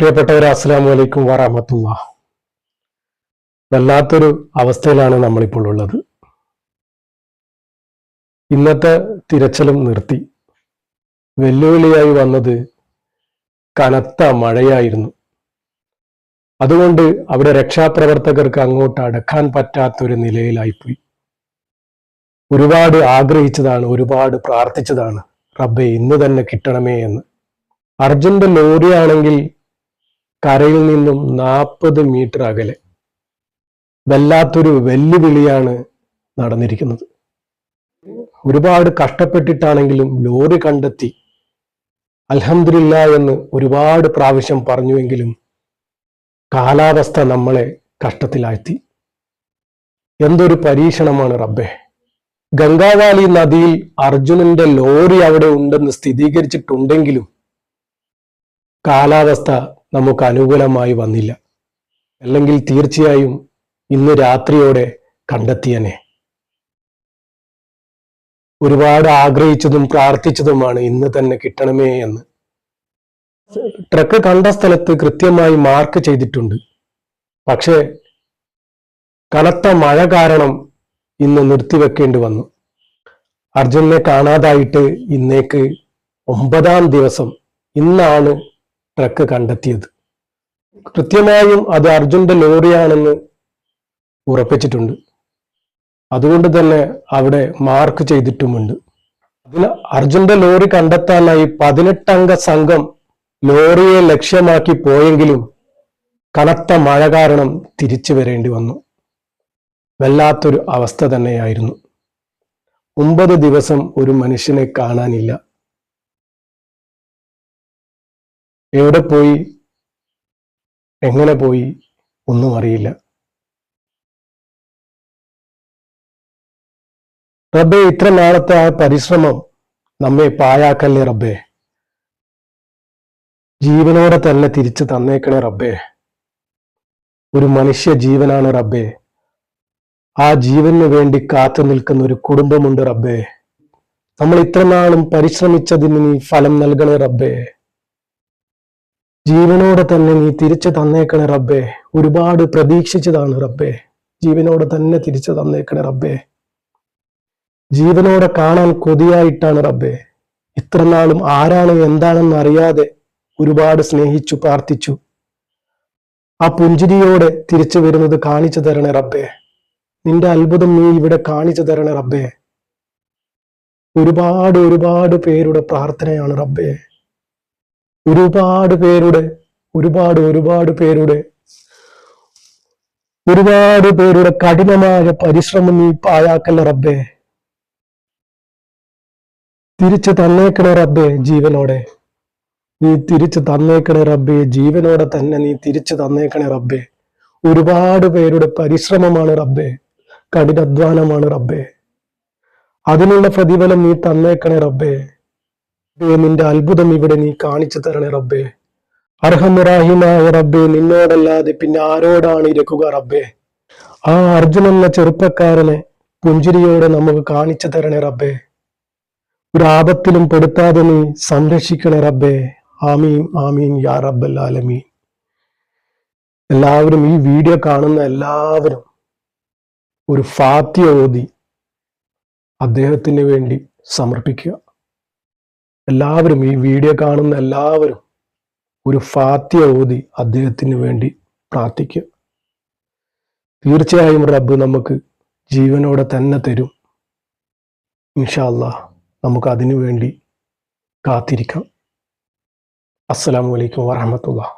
പ്രിയപ്പെട്ടവരെ അസ്സാം വലൈക്കും വറാമത്തുള്ള വല്ലാത്തൊരു അവസ്ഥയിലാണ് നമ്മളിപ്പോൾ ഉള്ളത്. ഇന്നത്തെ തിരച്ചിലും നിർത്തി. വെല്ലുവിളിയായി വന്നത് കനത്ത മഴയായിരുന്നു. അതുകൊണ്ട് അവിടെ രക്ഷാപ്രവർത്തകർക്ക് അങ്ങോട്ട് അടക്കാൻ പറ്റാത്തൊരു നിലയിലായിപ്പോയി. ഒരുപാട് ആഗ്രഹിച്ചതാണ് ഒരുപാട് പ്രാർത്ഥിച്ചതാണ്. റബ്ബെ ഇന്ന് തന്നെ കിട്ടണമേ എന്ന്. അർജുന്റെ ലോറിയാണെങ്കിൽ കരയിൽ നിന്നും നാൽപ്പത് മീറ്റർ അകലെ വല്ലാത്തൊരു വെല്ലുവിളിയാണ് നടന്നിരിക്കുന്നത്. ഒരുപാട് കഷ്ടപ്പെട്ടിട്ടാണെങ്കിലും ലോറി കണ്ടെത്തി അലഹമില്ല എന്ന് ഒരുപാട് പ്രാവശ്യം പറഞ്ഞുവെങ്കിലും കാലാവസ്ഥ നമ്മളെ കഷ്ടത്തിലാഴ്ത്തി. എന്തൊരു പരീക്ഷണമാണ് റബ്ബെ. ഗംഗാവാലി നദിയിൽ അർജുനന്റെ ലോറി അവിടെ ഉണ്ടെന്ന് സ്ഥിരീകരിച്ചിട്ടുണ്ടെങ്കിലും കാലാവസ്ഥ നമുക്ക് അനുകൂലമായി വന്നില്ല. അല്ലെങ്കിൽ തീർച്ചയായും ഇന്ന് രാത്രിയോടെ കണ്ടെത്തിയനെ. ഒരുപാട് ആഗ്രഹിച്ചതും പ്രാർത്ഥിച്ചതുമാണ് ഇന്ന് തന്നെ കിട്ടണമേ എന്ന്. ട്രക്ക് കണ്ട സ്ഥലത്ത് കൃത്യമായി മാർക്ക് ചെയ്തിട്ടുണ്ട്. പക്ഷേ കനത്ത മഴ കാരണം ഇന്ന് നിർത്തിവെക്കേണ്ടി വന്നു. അർജുനെ കാണാതായിട്ട് ഇന്നേക്ക് ഒമ്പതാം ദിവസം ഇന്നാണ് ട്രക്ക് കണ്ടെത്തിയത്. കൃത്യമായും അത് അർജുന്റെ ലോറിയാണെന്ന് ഉറപ്പിച്ചിട്ടുണ്ട്. അതുകൊണ്ട് തന്നെ അവിടെ മാർക്ക് ചെയ്തിട്ടുമുണ്ട്. അതിന് അർജുന്റെ ലോറി കണ്ടെത്താനായി പതിനെട്ടംഗ സംഘം ലോറിയെ ലക്ഷ്യമാക്കി പോയെങ്കിലും കനത്ത മഴ കാരണം തിരിച്ചു വരേണ്ടി വന്നു. വല്ലാത്തൊരു അവസ്ഥ തന്നെയായിരുന്നു. ഒമ്പത് ദിവസം ഒരു മനുഷ്യനെ കാണാനില്ല. എവിടെ പോയി? എങ്ങനെ പോയി? ഒന്നും അറിയില്ല. റബ്ബെ ഇത്ര നാളത്തെ ആ പരിശ്രമം നമ്മെ പായാക്കല്ലേ റബ്ബെ? ജീവനോടെ തന്നെ തിരിച്ചു തന്നേക്കണേ റബ്ബെ. ഒരു മനുഷ്യ ജീവനാണ് റബ്ബെ. ആ ജീവന് വേണ്ടി കാത്തു നിൽക്കുന്ന ഒരു കുടുംബമുണ്ട് റബ്ബെ. നമ്മൾ ഇത്ര നാളും പരിശ്രമിച്ചതിന് നീ ഫലം നൽകണേ റബ്ബേ. ജീവനോടെ തന്നെ നീ തിരിച്ചു തന്നേക്കണ റബ്ബേ. ഒരുപാട് പ്രതീക്ഷിച്ചതാണ് റബ്ബേ. ജീവനോടെ തന്നെ തിരിച്ചു തന്നേക്കണ റബ്ബേ. ജീവനോടെ കാണാൻ കൊതിയായിട്ടാണ് റബ്ബേ. ഇത്ര നാളും ആരാണ് എന്താണെന്ന് അറിയാതെ ഒരുപാട് സ്നേഹിച്ചു പ്രാർത്ഥിച്ചു. ആ പുഞ്ചിരിയോടെ തിരിച്ചു വരുന്നത് കാണിച്ചു തരണേ റബ്ബേ. നിന്റെ അത്ഭുതം നീ ഇവിടെ കാണിച്ചു തരണേ റബ്ബേ. ഒരുപാട് ഒരുപാട് പേരുടെ പ്രാർത്ഥനയാണ് റബ്ബേ. ഒരുപാട് പേരുടെ ഒരുപാട് ഒരുപാട് പേരുടെ ഒരുപാട് പേരുടെ കഠിനമായ പരിശ്രമം നീ പാഴാക്കല്ല റബ്ബേ. തിരിച്ചു തന്നേക്കണേ റബ്ബേ ജീവനോടെ. നീ തിരിച്ചു തന്നേക്കണേ റബ്ബേ ജീവനോടെ തന്നെ നീ തിരിച്ചു തന്നേക്കണേ റബ്ബേ. ഒരുപാട് പേരുടെ പരിശ്രമമാണ് റബ്ബേ കഠിനാധ്വാനമാണ് റബ്ബേ. അതിനുള്ള പ്രതിഫലം നീ തന്നേക്കണേ റബ്ബേ. റബ്ബേ, നിന്റെ അത്ഭുതം ഇവിടെ നീ കാണിച്ചു തരണേ റബ്ബേ. അർഹമുറാഹിമായ റബ്ബേ നിന്നോടല്ലാതെ പിന്നെ ആരോടാണ് ഇരക്കുക റബ്ബേ? ആ അർജുൻ എന്ന ചെറുപ്പക്കാരനെ പുഞ്ചിരിയോടെ നമുക്ക് കാണിച്ചു തരണേ റബ്ബേ. ഒരു ആപത്തിലും പെടുത്താതെ നീ സംരക്ഷിക്കണേ റബ്ബേ. ആമീൻ ആമീൻ യാ റബ്ബൽ ആലമീൻ. എല്ലാവരും ഈ വീഡിയോ കാണുന്ന എല്ലാവരും ഒരു ഫാത്തിയ ഓതി അദ്ദേഹത്തിന് വേണ്ടി സമർപ്പിക്കുക. എല്ലാവരും ഈ വീഡിയോ കാണുന്ന എല്ലാവരും ഒരു ഫാത്തിയ ഓതി അദ്ദേഹത്തിന് വേണ്ടി പ്രാർത്ഥിക്കുക. തീർച്ചയായും റബ്ബ് നമുക്ക് ജീവനോടെ തന്നെ തരും. ഇൻഷാല്ല നമുക്ക് അതിനു വേണ്ടി കാത്തിരിക്കാം. അസ്സാം അലൈക്കും വറഹമത്തുള്ള